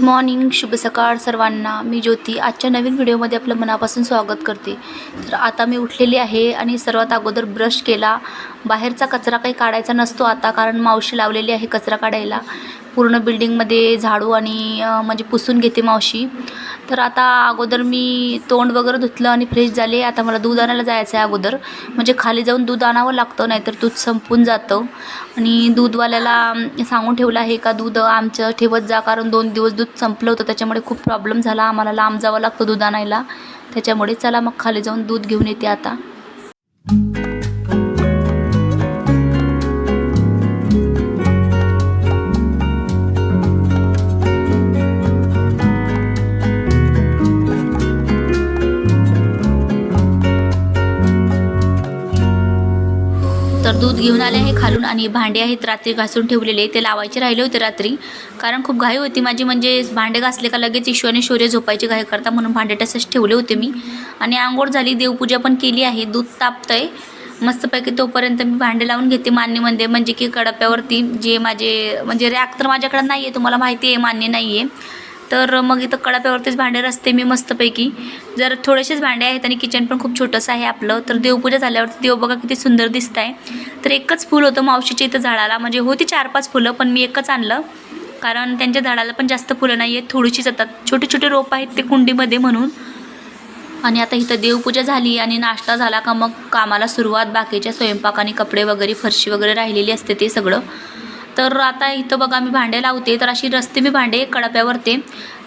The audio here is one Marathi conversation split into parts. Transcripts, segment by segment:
गुड मॉर्निंग शुभ सकाळ सर्वांना. मी ज्योती. आजच्या नवीन व्हिडिओमध्ये आपलं मनापासून स्वागत करते. तर आता मी उठलेली आहे आणि सर्वात अगोदर ब्रश केला. बाहेरचा कचरा काही काढायचा नसतो आता कारण मावशी लावलेली आहे कचरा काढायला. पूर्ण बिल्डिंगमध्ये झाडू आणि म्हणजे पुसून घेते मावशी. तर आता अगोदर मी तोंड वगैरे धुतलं आणि फ्रेश झाले. आता मला दूध आणायला जायचं आहे अगोदर. म्हणजे खाली जाऊन दूध आणावं लागतं नाहीतर दूध संपून जातं. आणि दूधवाल्याला सांगून ठेवलं आहे का दूध आमचं ठेवत जा कारण दोन दिवस दूध संपलं होतं त्याच्यामुळे खूप प्रॉब्लेम झाला. आम्हाला लांब जावं लागतं दूध आणायला. त्याच्यामुळे चला मग खाली जाऊन दूध घेऊन येते आता. दूध घेऊन आले आहे खालून आणि भांडे आहेत रात्री घासून ठेवलेले ते लावायचे राहिले होते रात्री. कारण खूप घाई होती माझी म्हणजे भांडे घासले का लगेच इशू आणि शौर्य झोपायची घाई करता म्हणून भांडे तसंच ठेवले होते मी. आणि आंघोळ झाली देवपूजा पण केली आहे. दूध तापतं आहे मस्तपैकी तोपर्यंत मी भांडे लावून घेते मान्यमध्ये म्हणजे, म्हणजे की कडप्यावरती जे माझे म्हणजे रॅक तर माझ्याकडे नाही आहे तुम्हाला माहिती आहे मान्य नाही आहे तर मग इथं कडाप्यावरतीच भांडे रचते मी मस्तपैकी. जर थोडेसेच भांडे आहेत आणि किचन पण खूप छोटंसं आहे आपलं तर देवपूजा झाल्यावरती देव बघा किती सुंदर दिसत आहे तर एकच फूल होतं मावशीच्या इथं झाडाला म्हणजे होती चार पाच फुलं पण मी एकच आणलं. कारण त्यांच्या झाडाला पण जास्त फुलं नाही आहेत थोडीशीच येतात. छोटे छोटे रोप आहेत ते कुंडीमध्ये म्हणून. आणि आता इथं देवपूजा झाली आणि नाश्ता झाला का मग कामाला सुरुवात बाकीच्या स्वयंपाक आणि कपडे वगैरे फरशी वगैरे राहिलेली असते ते सगळं. तर आता इथं बघा मी भांडे लावते. तर अशी रस्ते मी भांडे कडप्यावरते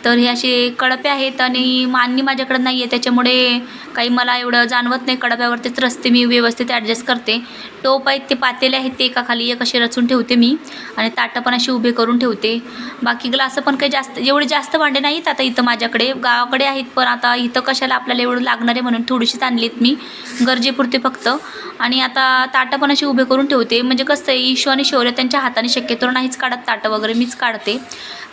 तर हे असे कडपे आहेत आणि मान्य माझ्याकडे नाही आहे. त्याच्यामुळे काही मला एवढं जाणवत नाही. कडप्यावरतीच रस्ते मी व्यवस्थित ॲडजस्ट करते. टोप आहेत ते पातेले आहेत ते एका खाली एक असे रचून ठेवते मी. आणि ताटं पण अशी उभे करून ठेवते. बाकी ग्लासं पण काही जास्त एवढे जास्त भांडे नाहीत आता इथं माझ्याकडे. गावाकडे आहेत पण आता इथं कशाला आपल्याला एवढं लागणार आहे म्हणून थोडीशीच आणलीत मी. गरजेपुरते फक्त. आणि आता ताटं पण असे उभे करून ठेवते. म्हणजे कसं आहे ईशू आणि शौर्य त्यांच्या हाताने शक्यतो नाहीच काढत. ताटं वगैरे मीच काढते.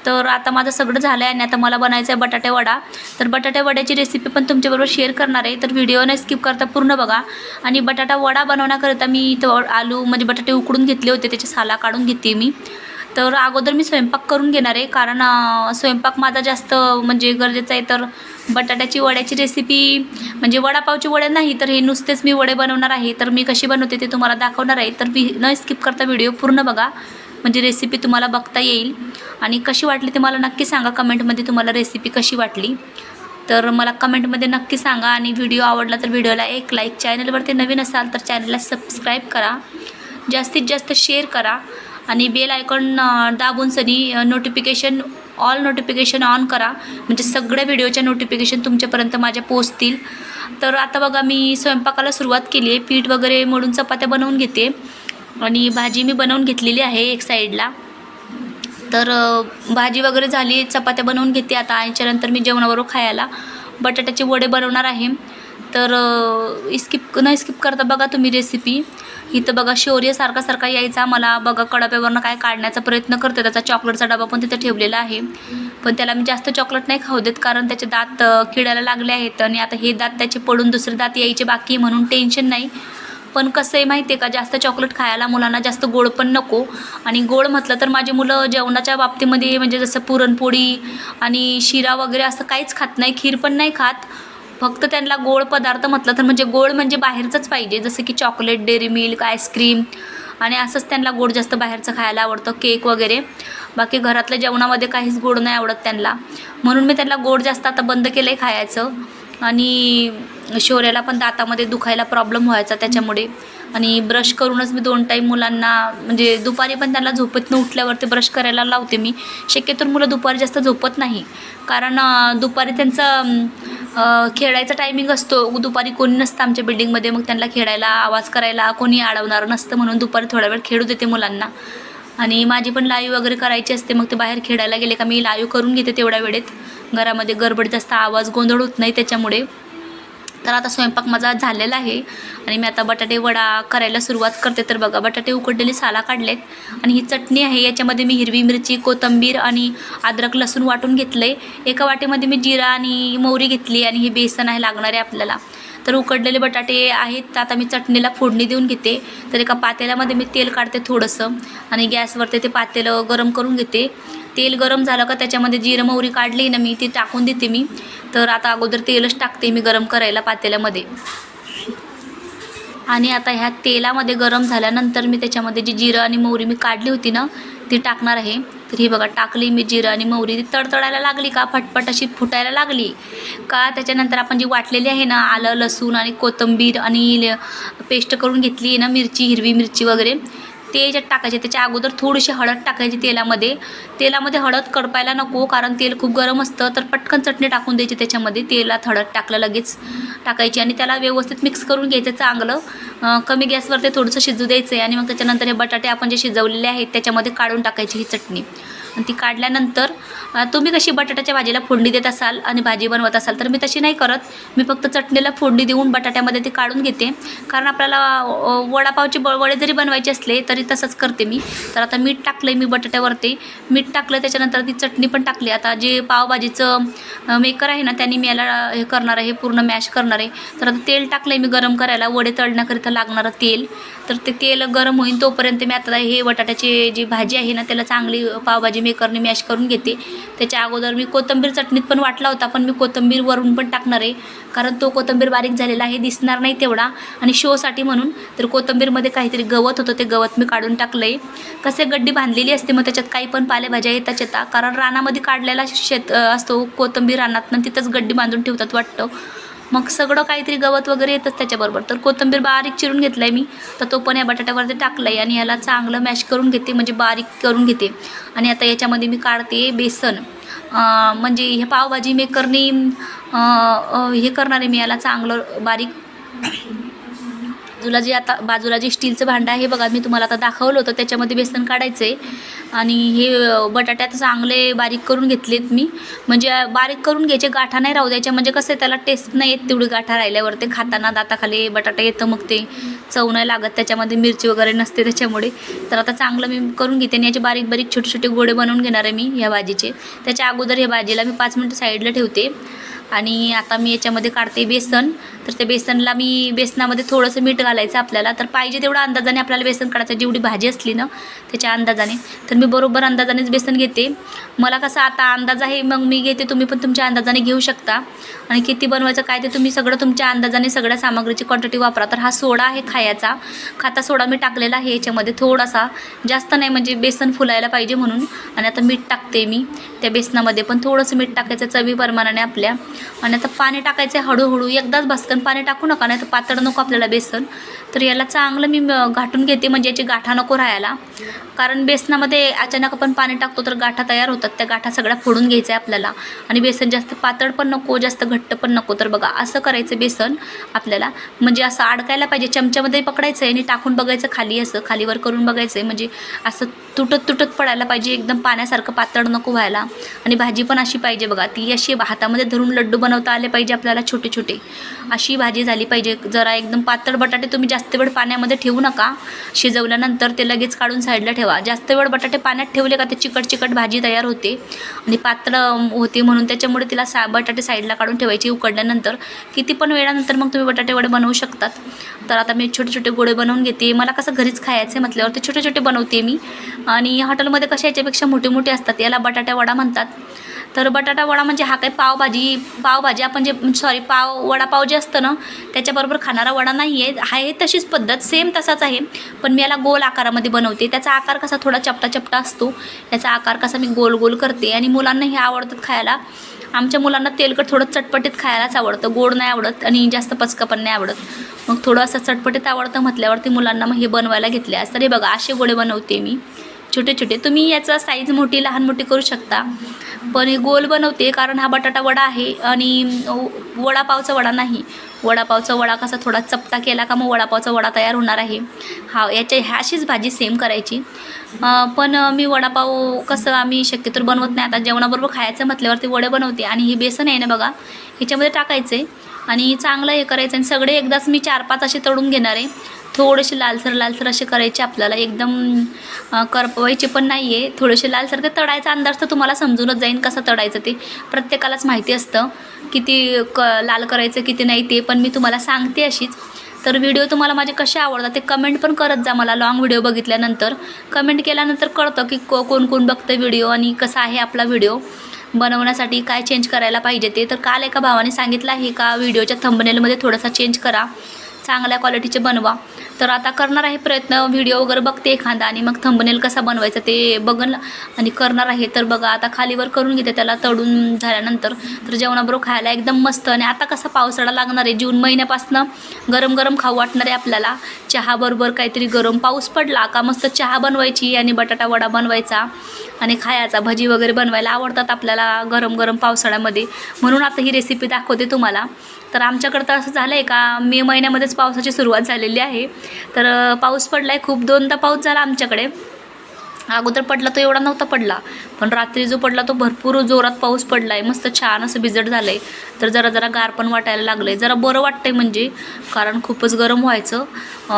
तर आता माझं सगळं झालं आहे आणि आता मला बनायचं आहे बटाटे वडा. तर बटाटे वड्याची रेसिपी पण तुमच्याबरोबर शेअर करणार आहे. तर व्हिडिओ स्किप करता पूर्ण बघा. आणि बटाटा वडा बनवण्याकरिता मी इथं आलू म्हणजे बटाटे उकडून घेतले होते. त्याचे साला काढून घेते मी. तर अगोदर मी स्वयंपाक करून घेणार आहे. कारण स्वयंपाक माझा जास्त म्हणजे गरजेचा आहे. तर बटाट्याची वड्याची रेसिपी म्हणजे वडापावची वडे नाही तर हे नुसतेच मी वडे बनवणार आहे. तर मी कशी बनवते ते तुम्हाला दाखवणार आहे. तर मी न स्किप करता व्हिडिओ पूर्ण बघा. म्हणजे रेसिपी तुम्हाला बघता येईल. आणि कशी वाटली ते मला नक्की सांगा. कमेंटमध्ये तुम्हाला रेसिपी कशी वाटली. तर मला कमेंटमध्ये नक्की सांगा. आणि व्हिडिओ आवडला तर व्हिडिओला एक लाईक चॅनलवरती नवीन असाल तर चॅनलला सबस्क्राईब करा. जास्तीत जास्त शेअर करा. आणि बेल आयकॉन दाबून सनी नोटिफिकेशन ऑल नोटिफिकेशन ऑन करा. म्हणजे सगळ्या व्हिडिओच्या नोटिफिकेशन तुमच्यापर्यंत माझ्या पोचतील तर आता बघा मी स्वयंपाकाला सुरुवात केली आहे पीठ वगैरे मोडून चपात्या बनवून घेते. आणि भाजी मी बनवून घेतलेली आहे एक साईडला. तर भाजी वगैरे झाली चपात्या बनवून घेते आता. याच्यानंतर मी जेवणाबरोबर खायला. बटाट्याचे वडे बनवणार आहे. तर स्किप न स्किप करता बघा तुम्ही रेसिपी इथं बघा शौर्य सारखा सारखा यायचा. मला बघा कडाप्यावरनं काय काढण्याचा प्रयत्न करते. त्याचा चॉकलेटचा डबा पण तिथं ठेवलेला आहे. पण त्याला मी जास्त चॉकलेट नाही खाऊ देत. कारण त्याचे दात किड्याला किडायला लागले आहेत. आणि आता हे दात त्याचे पडून दुसरे दात यायचे बाकी आहे. म्हणून टेन्शन नाही. पण कसं आहे माहिती आहे का जास्त चॉकलेट खायला मुलांना जास्त गोड पण नको. आणि गोड म्हटलं तर माझी मुलं जेवणाच्या बाबतीमध्ये म्हणजे जसं पुरणपोळी आणि शिरा वगैरे असं काहीच खात नाही खीर पण नाही खात. फक्त त्यांना गोड पदार्थ म्हटलं तर म्हणजे गोड म्हणजे बाहेरचंच पाहिजे जसं की चॉकलेट डेअरी मिल्क आईस्क्रीम आणि असंच त्यांना गोड जास्त बाहेरचं खायला आवडतं केक वगैरे. बाकी घरातल्या जेवणामध्ये काहीच गोड नाही आवडत त्यांना. म्हणून मी त्यांना गोड जास्त आता बंद केलं आहे खायचं. आणि शौर्याला पण दातामध्ये दुखायला प्रॉब्लेम व्हायचा त्याच्यामुळे. आणि ब्रश करूनच मी दोन टाईम मुलांना म्हणजे दुपारी पण त्यांना झोपेतनं उठल्यावरती ब्रश करायला लावते मी. शक्यतो मुलं दुपारी जास्त झोपत नाही. कारण दुपारी त्यांचं खेळायचा टायमिंग असतो. दुपारी कोणी नसतं आमच्या बिल्डिंगमध्ये मग त्यांना खेळायला आवाज करायला कोणी अडवणार नसतं म्हणून दुपारी थोडा वेळ खेळू देते मुलांना. आणि माझी पण लाईव्ह वगैरे करायची असते मग ते बाहेर खेळायला गेले का मी लाईव्ह करून घेते तेवढ्या वेळेत. घरामध्ये गडबड जास्त आवाज गोंधळ होत नाही त्याच्यामुळे. तर आता स्वयंपाक माझा झालेला आहे आणि मी आता बटाटे वडा करायला सुरुवात करते. तर बघा बटाटे उकडलेले साला काढलेत आणि ही चटणी आहे. याच्यामध्ये मी हिरवी मिरची कोथिंबीर आणि अद्रक लसूण वाटून घेतलं आहे एका वाटीमध्ये मी जिरा आणि मोहरी घेतली आणि हे बेसन आहे लागणार आहे आपल्याला. तर उकडलेले बटाटे आहेत तर आता मी चटणीला फोडणी देऊन घेते. तर एका पातेल्यामध्ये मी तेल काढते थोडंसं आणि गॅसवरती ते पातेलं गरम करून घेते. तेल गरम झालं का त्याच्यामध्ये जिरं मोहरी काढली ना मी ती टाकून देते मी. तर आता अगोदर तेलच टाकते मी गरम करायला पातेल्यामध्ये. आणि आता ह्या तेलामध्ये गरम झाल्यानंतर मी त्याच्यामध्ये जी जिरं आणि मोहरी मी काढली होती ना ती टाकणार आहे. तर ही बघा टाकली मी जिरं आणि मोहरी. ती तडतडायला लागली का? फटफट अशी फुटायला लागली. का? त्याच्यानंतर आपण जी वाटलेली आहे ना आलं लसूण आणि कोथिंबीर आणि पेस्ट करून घेतली आहे ना मिरची हिरवी मिरची वगैरे. ते याच्यात टाकायचे. त्याच्या अगोदर थोडीशी हळद टाकायची तेलामध्ये. तेलामध्ये हळद कडपायला नको कारण तेल खूप गरम असतं. तर पटकन चटणी टाकून द्यायची त्याच्यामध्ये. तेलात हळद टाकलं लगेच टाकायची. आणि त्याला व्यवस्थित मिक्स करून घ्यायचं चांगलं. कमी गॅसवर ते थोडंसं शिजू द्यायचं आहे आणि मग त्याच्यानंतर हे बटाटे आपण जे शिजवलेले आहेत त्याच्यामध्ये काढून टाकायची ही चटणी. आणि ती काढल्यानंतर तुम्ही कशी बटाट्याच्या भाजीला फोडणी देत असाल आणि भाजी बनवत असाल तर मी तशी नाही करत. मी फक्त चटणीला फोडणी देऊन बटाट्यामध्ये ती काढून घेते. कारण आपल्याला वडापावचे ब वडे जरी बनवायचे असले तरी तसंच करते मी. तर आता मीठ टाकलं आहे मी बटाट्यावरती. मीठ टाकलं त्याच्यानंतर ती चटणी पण टाकली. आता जे पावभाजीचं मेकर आहे ना त्यांनी मी याला हे करणार आहे पूर्ण मॅश करणार आहे. तर आता तेल टाकलं आहे मी गरम करायला. वडे तळण्याकरिता लागणारं तेल. तर ते तेल गरम होईल तोपर्यंत मी आता हे बटाट्याची जी भाजी आहे ना त्याला चांगली पावभाजी मेकरने मॅश करून घेते. त्याच्या अगोदर मी कोथिंबीर चटणीत पण वाटला होता पण मी कोथिंबीर वरून पण टाकणार आहे. कारण तो कोथिंबीर बारीक झालेला आहे दिसणार नाही तेवढा. आणि शोसाठी म्हणून तर कोथिंबीरमध्ये काहीतरी गवत होतं ते गवत मी काढून टाकलं आहे कसे गड्डी बांधलेली असते मग त्याच्यात काही पण पालेभाज्या येतात येतात. कारण रानामध्ये काढलेला शेत असतो कोथिंबीर रानातनं तिथंच गड्डी बांधून ठेवतात वाटतं. मग सगळं काहीतरी गवत वगैरे येतच त्याच्याबरोबर. तर कोथिंबीर बारीक चिरून घेतलं आहे मी. तर तो पण या बटाट्यावरती टाकला आहे आणि याला चांगलं मॅश करून घेते म्हणजे बारीक करून घेते. आणि आता याच्यामध्ये मी काढते बेसन. म्हणजे हे पावभाजी मेकरनी हे करणार आहे मी याला चांगलं बारीक बाजूला जे आता बाजूला जे स्टीलचं भांडं आहे बघा मी तुम्हाला आता दाखवलं होतं त्याच्यामध्ये बेसन काढायचं आहे आणि हे बटाट्यात चांगले बारीक करून घेतलेत मी. म्हणजे बारीक करून घ्यायचे गाठा नाही राहू द्यायच्या. म्हणजे कसं आहे त्याला टेस्ट नाही येत तेवढी गाठा राहिल्यावर. ते खाताना दाताखाली बटाटा येतं मग ते. चव नाही लागत त्याच्यामध्ये मिरची वगैरे नसते त्याच्यामुळे. तर आता चांगलं मी करून घेते. आणि याचे बारीक बारीक छोटे छोटे गोळे बनवून घेणार आहे मी ह्या भाजीचे. त्याच्या अगोदर ह्या भाजीला मी पाच मिनटं साईडला ठेवते. आणि आता मी याच्यामध्ये काढते बेसन. तर त्या बेसनला मी बेसनामध्ये थोडंसं मीठ घालायचं आपल्याला. तर पाहिजे तेवढं अंदाजाने आपल्याला बेसन काढायचं. जेवढी भाजी असली ना त्याच्या अंदाजाने. तर मी बरोबर अंदाजानेच बेसन घेते. मला कसं आता अंदाज आहे मग मी घेते. तुम्ही पण तुमच्या अंदाजाने घेऊ शकता. आणि किती बनवायचं काय ते तुम्ही सगळं तुमच्या अंदाजाने सगळ्या सामग्रीची क्वांटिटी वापरा. तर हा सोडा आहे खायचा. खाता सोडा मी टाकलेला आहे याच्यामध्ये थोडासा. जास्त नाही म्हणजे बेसन फुलायला पाहिजे म्हणून. आणि आता मीठ टाकते मी त्या बेसनामध्ये. पण थोडंसं मीठ टाकायचं चवी प्रमाणाने आपल्या. आणि आता पाणी टाकायचं आहे हळूहळू. एकदाच भास्कन पाणी टाकू नका नाही तर पातळ नको आपल्याला बेसन. तर याला चांगलं मी घाटून घेते म्हणजे याची गाठा नको राहायला. कारण बेसनामध्ये अचानक आपण पाणी टाकतो तर गाठा तयार होतात त्या गाठा सगळ्या फोडून घ्यायच्या आहे आपल्याला. आणि बेसन जास्त पातळ पण नको जास्त घट्ट पण नको. तर बघा असं करायचं बेसन आपल्याला. म्हणजे असं अडकायला पाहिजे चमच्यामध्ये पकडायचं आहे आणि टाकून बघायचं खाली असं खालीवर करून बघायचं आहे म्हणजे असं तुटत तुटत पडायला पाहिजे एकदम पाण्यासारखं पातळ नको व्हायला. आणि भाजी पण अशी पाहिजे बघा ती अशी हातामध्ये धरून लड्डू बनवता आले पाहिजे आपल्याला छोटे छोटे अशी भाजी झाली पाहिजे जरा एकदम पातळ बटाटे तुम्ही जास्त वेळ पाण्यामध्ये ठेवू नका. शिजवल्यानंतर ते लगेच काढून साईडला ठेवा. जास्त वेळ बटाटे पाण्यात ठेवले का ते चिकट चिकट भाजी तयार होते. आणि पातळ होते म्हणून त्याच्यामुळे तिला सा बटाटे साईडला काढून ठेवायची. उकडल्यानंतर किती पण वेळानंतर मग तुम्ही बटाटे वडे बनवू शकतात. तर आता मी छोटे छोटे गोळे बनवून घेते. मला कसं घरीच खायचं आहे म्हटल्यावर ते छोटे छोटे बनवते मी. आणि हॉटेलमध्ये कशा याच्यापेक्षा मोठे मोठे असतात याला बटाटा वडा म्हणतात. तर बटाटा वडा म्हणजे हा काही पावभाजी पावभाजी आपण जे सॉरी पाव वडापाव जे असतं ना त्याच्याबरोबर खाणारा वडा नाही आहे हा आहे तशीच पद्धत सेम तसाच आहे. पण मी याला गोल आकारामध्ये बनवते. त्याचा आकार कसा थोडा चपटा चपटा असतो याचा आकार कसा मी गोल गोल करते. आणि मुलांना हे आवडतात खायला. आमच्या मुलांना तेलकट थोडं चटपटीत खायलाच आवडतं. गोड नाही आवडत आणि जास्त पचकं पण नाही आवडत. मग थोडं असं चटपटीत आवडतं म्हटल्यावरती मुलांना मग हे बनवायला घेतल्यास तर हे बघा असे गोळे बनवते मी. छोटे छोटे तुम्ही याचा साईज मोठी लहान मोठी करू शकता. पण हे गोल बनवते कारण हा बटाटा वडा आहे आणि वडापावचा वडा नाही. वडापावचा वडा कसा थोडा चपटा केला का मग वडापावचा वडा तयार होणार आहे. हा याच्या ह्याशीच भाजी सेम करायची. पण मी वडापाव कसं आम्ही शक्यतो बनवत नाही. आता जेवणाबरोबर खायचं म्हटल्यावरती वडे बनवते आणि हे बेसन आहे ना बघा ह्याच्यामध्ये टाकायचं आहे आणि चांगलं हे करायचं आणि सगळे एकदाच मी चार पाच असे तळून घेणार आहे. थोडेसे लालसर लालसर असे करायचे आपल्याला. एकदम करपवायचे पण नाही आहे थोडेसे लालसर ते तळायचा अंदाज तर तुम्हाला समजूनच जाईन कसं तळायचं ते. प्रत्येकालाच माहिती असतं किती क लाल करायचं किती नाही ते पण मी तुम्हाला सांगते अशीच. तर व्हिडिओ तुम्हाला माझे कसे आवडतात ते कमेंट पण करत जा मला. लॉंग व्हिडिओ बघितल्यानंतर. कमेंट केल्यानंतर कळतं की को कोण कोण बघतं व्हिडिओ आणि कसा आहे आपला व्हिडिओ. बनवण्यासाठी काय चेंज करायला पाहिजे ते. तर काल एका भावाने सांगितलं आहे का व्हिडिओच्या थंबनेलमध्ये थोडासा चेंज करा. चांगल्या क्वालिटीचे बनवा. तर आता करणार आहे प्रयत्न व्हिडिओ वगैरे बघते एखादा आणि मग थंबनेल कसा बनवायचा ते बघन. आणि करणार आहे तर बघा आता खालीवर करून घेते त्याला तळून झाल्यानंतर. तर जेवणाबरोबर खायला एकदम मस्त आणि आता कसा पावसाळा लागणार आहे जून महिन्यापासनं गरम गरम खाऊ वाटणार आहे आपल्याला. चहाबरोबर काहीतरी गरम. पाऊस पडला का मस्त चहा बनवायची आणि बटाटा वडा बनवायचा आणि खायचा. भजी वगैरे बनवायला आवडतात आपल्याला गरम गरम पावसाळ्यामध्ये. म्हणून आता ही रेसिपी दाखवते तुम्हाला. तर आमच्याकडं तर असं झालं आहे का मे महिन्यामध्येच पावसाची सुरुवात झालेली आहे. तर पाऊस पडला आहे खूप दोनदा पाऊस झाला आमच्याकडे. अगोदर पडला तो एवढा नव्हता पडला पण रात्री जो पडला तो भरपूर जोरात पाऊस पडला आहे मस्त छान असं भिजट झालं आहे तर जरा जरा गार पण वाटायला लागलं आहे जरा बरं वाटतंय म्हणजे कारण खूपच गरम व्हायचं.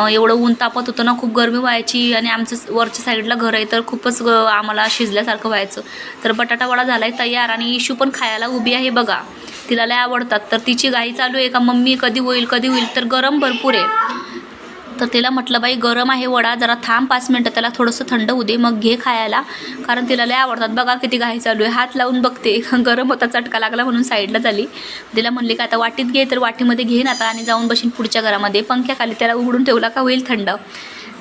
एवढं ऊन तापत होतं ना खूप गरमी व्हायची आणि आमचं वरच्या साईडला घर आहे तर खूपच आम्हाला शिजल्यासारखं व्हायचं. तर बटाटा वडा झाला आहे तयार आणि इशू पण खायला उभी आहे बघा. तिला लय आवडतात. तर तिची गाई चालू आहे का मम्मी कधी होईल कधी होईल तर गरम भरपूर आहे. तर तिला म्हटलं बाई गरम आहे वडा जरा थांब पाच मिनटं त्याला थोडंसं थंड होऊ दे मग घे खायला. कारण तिला लय आवडतात. बघा किती घाई चालू आहे हात लावून बघते. गरम होता चटका लागला म्हणून साईडला झाली. तिला म्हणली का आता वाटीत घे तर वाटीमध्ये घेईन आता आणि जाऊन बशीन पुढच्या घरामध्ये. पंख्याखाली त्याला उघडून ठेवला का होईल थंड.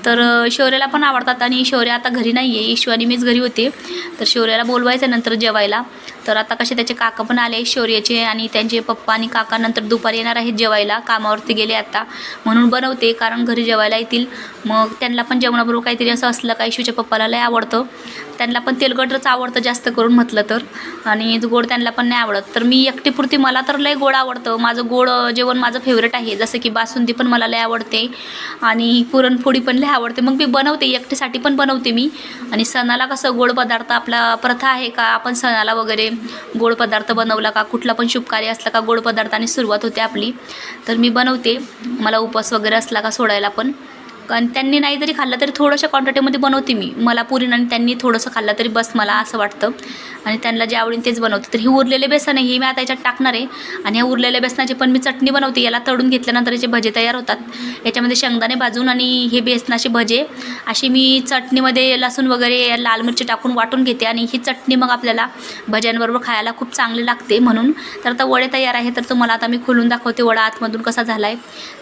तर शौर्याला पण आवडतात आणि शौर्य आता घरी नाही आहे ईशू आणि मीच घरी होते. तर शौर्याला बोलवायचं नंतर जेवायला. तर आता कसे त्याचे काका पण आले शौर्याचे आणि त्यांचे पप्पा आणि काका नंतर दुपारी येणार आहेत जेवायला. कामावरती गेले आता. म्हणून बनवते कारण घरी जेवायला येतील. मग त्यांना पण जेवणाबरोबर काहीतरी असं असलं का इशूच्या पप्पाला लय आवडतं. त्यांना पण तेलकटच आवडतं जास्त करून म्हटलं तर. आणि गोड त्यांना पण नाही आवडत. तर मी एकटीपुरती मला तर लय गोड आवडतं. माझं गोड जेवण माझं फेवरेट आहे. जसं की बासुंदी पण मला लय आवडते. आणि पुरणपोळी पण लय आवडते. मग मी बनवते. एकटीसाठी पण बनवते मी. आणि सणाला कसं गोड पदार्थ आपला प्रथा आहे का? आपण सणाला वगैरे गोड पदार्थ बनवला का? कुठला पण शुभकार्य असला का गोड पदार्थाने सुरुवात होते आपली. तर मी बनवते. मला उपवास वगैरे असला का सोडायला पण. कारण त्यांनी नाही जरी खाल्लं तरी थोडंशा क्वांटिटीमध्ये बनवते मी. मला पुरीन आणि त्यांनी थोडंसं खाल्लं तरी बस मला असं वाटतं. आणि त्यांना जे आवडीन तेच बनवते. तर ही उरलेले बेसन आहे हे मी आता याच्यात टाकणार आहे. आणि ह्या उरलेल्या बेसनाची पण मी चटणी बनवते. याला तळून घेतल्यानंतर याचे भजे तयार होतात. याच्यामध्ये शेंगदाणे भाजून आणि हे बेसनाचे भजे अशी मी चटणीमध्ये लसूण वगैरे लाल मिरची टाकून वाटून घेते. आणि ही चटणी मग आपल्याला भज्यांबरोबर खायला खूप चांगली लागते म्हणून. तर आता वडे तयार आहे तर तुम्हाला आता मी खोलून दाखवते वडा आतमधून कसा झाला आहे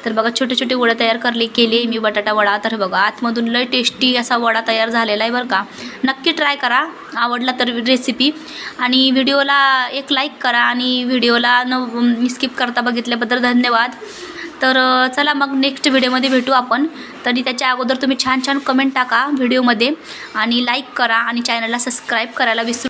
तर बघा छोटे छोटे वडे तयार करले केले मी बटाटा वडा तर बघा आतमधून लय टेस्टी असा वडा तयार झालेला आहे बरं का. नक्की ट्राय करा आवडला तर रेसिपी आणि व्हिडिओला एक लाईक करा आणि व्हिडिओला न स्किप करता बघितल्याबद्दल धन्यवाद. तर चला मग नेक्स्ट व्हिडिओमध्ये भेटू आपण. तरी त्याच्या अगोदर तुम्ही छान छान कमेंट टाका व्हिडिओमध्ये आणि लाईक करा आणि चॅनलला सबस्क्राईब करायला विसरू